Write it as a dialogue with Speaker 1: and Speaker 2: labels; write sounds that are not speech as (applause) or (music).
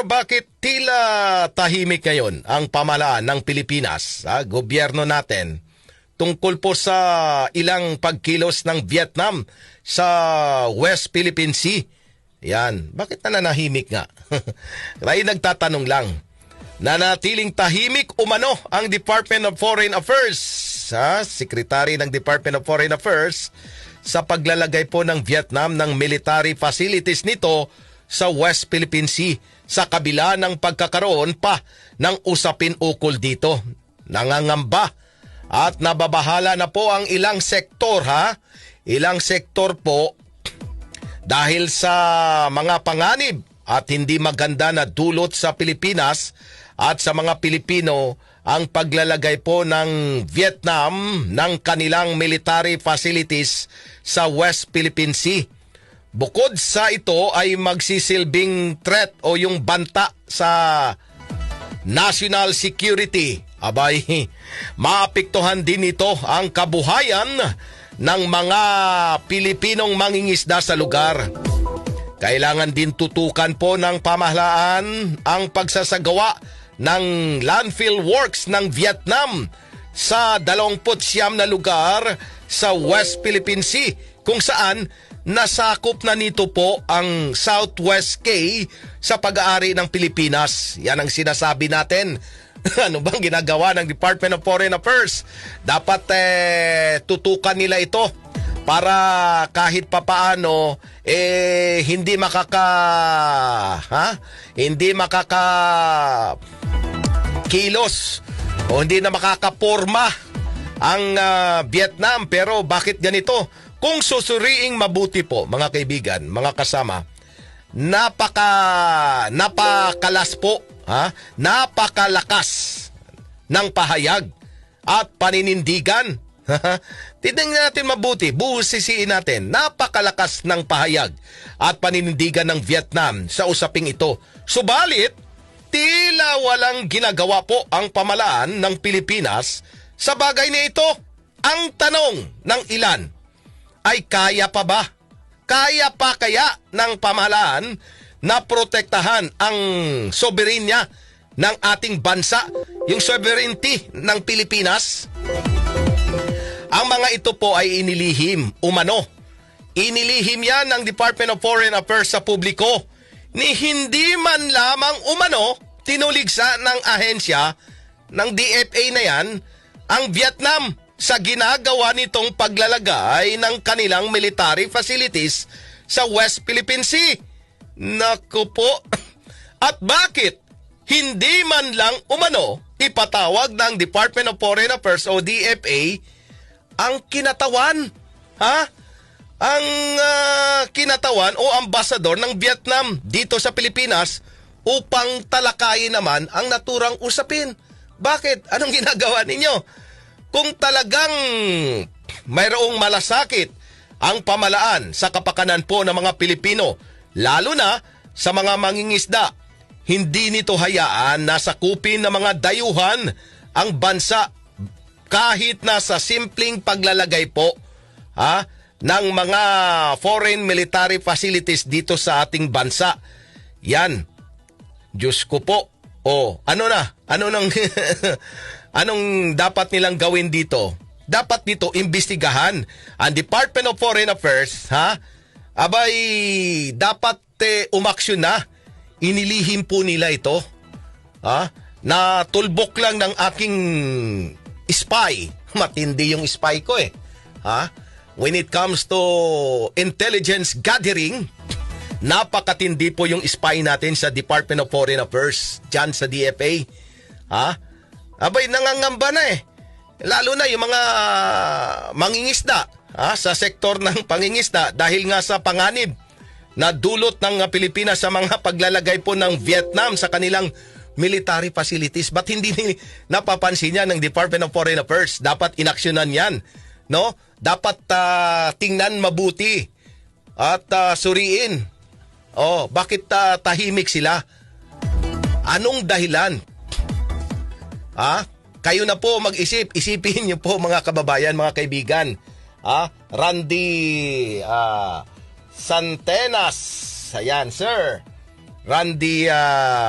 Speaker 1: Pero bakit tila tahimik ngayon ang pamalaan ng Pilipinas, ha, gobyerno natin, tungkol po sa ilang pagkilos ng Vietnam sa West Philippine Sea? Yan, bakit nananahimik nga? (laughs) Kaya nagtatanong lang. Nanatiling tahimik umano ang Department of Foreign Affairs, ha? Secretary ng Department of Foreign Affairs, sa paglalagay po ng Vietnam ng military facilities nito sa West Philippine Sea sa kabila ng pagkakaroon pa ng usapin ukol dito. Nangangamba at nababahala na po ang ilang sektor ha. Ilang sektor po dahil sa mga panganib at hindi maganda na dulot sa Pilipinas at sa mga Pilipino ang paglalagay po ng Vietnam ng kanilang military facilities sa West Philippine Sea. Bukod sa ito ay magsisilbing threat o yung banta sa national security. Abay, (laughs) maapektuhan din ito ang kabuhayan ng mga Pilipinong mangingisda sa lugar. Kailangan din tutukan po ng pamahalaan ang pagsasagawa ng landfill works ng Vietnam sa 29 na lugar sa West Philippine Sea kung saan nasakop na nito po ang Southwest K sa pag-aari ng Pilipinas. Yan ang sinasabi natin. (laughs) ano bang ginagawa ng Department of Foreign Affairs? Dapat eh, tutukan nila ito para kahit papaano eh hindi makaka ha hindi makaka kilos o hindi na makakaporma ang uh, Vietnam. Pero bakit ganito? Kung susuriing mabuti po mga kaibigan mga kasama napaka napakalas po ha? Napakalakas ng pahayag at paninindigan. (laughs) Tignan natin mabuti, buhusisiin natin, napakalakas ng pahayag at paninindigan ng Vietnam sa usaping ito. Subalit, tila walang ginagawa po ang pamalaan ng Pilipinas sa bagay na ito. Ang tanong ng ilan ay kaya pa ba? Kaya pa kaya ng pamahalaan na protektahan ang soberenya ng ating bansa, yung sovereignty ng Pilipinas? Ang mga ito po ay inilihim, umano. Inilihim yan ng Department of Foreign Affairs sa publiko ni hindi man lamang umano tinuligsa ng ahensya ng DFA na yan ang Vietnam sa ginagawa nitong paglalagay ng kanilang military facilities sa West Philippine Sea. Naku po. (coughs) At bakit hindi man lang umano ipatawag ng Department of Foreign Affairs o DFA ang kinatawan. Ha? Ang uh, kinatawan o ambasador ng Vietnam dito sa Pilipinas upang talakayin naman ang naturang usapin. Bakit? Anong ginagawa ninyo? Kung talagang mayroong malasakit ang pamalaan sa kapakanan po ng mga Pilipino, lalo na sa mga mangingisda, hindi nito hayaan na sakupin ng mga dayuhan ang bansa kahit na sa simpleng paglalagay po ha, ng mga foreign military facilities dito sa ating bansa. Yan. Diyos ko po. O, ano na? Ano nang (laughs) anong dapat nilang gawin dito? Dapat dito imbestigahan ang Department of Foreign Affairs, ha? Abay, dapat eh, umaksyon na. Inilihim po nila ito. Ha? Na tulbok lang ng aking spy. (laughs) Matindi yung spy ko eh. Ha? When it comes to intelligence gathering, napakatindi po yung spy natin sa Department of Foreign Affairs, dyan sa DFA. Ha? Abay, nangangamba na eh. Lalo na yung mga mangingisda ha? sa sektor (laughs) ng pangingisda dahil nga sa panganib na dulot ng Pilipinas sa mga paglalagay po ng Vietnam sa kanilang military facilities. Ba't hindi napapansin yan ng Department of Foreign Affairs? Dapat inaksyonan yan. No? Dapat uh, tingnan mabuti at uh, suriin. Oh, bakit uh, tahimik sila? Anong dahilan? Ha? Kayo na po mag-isip. Isipin niyo po mga kababayan, mga kaibigan. Ha? Randy uh, Santenas. Ayan, sir. Randy uh,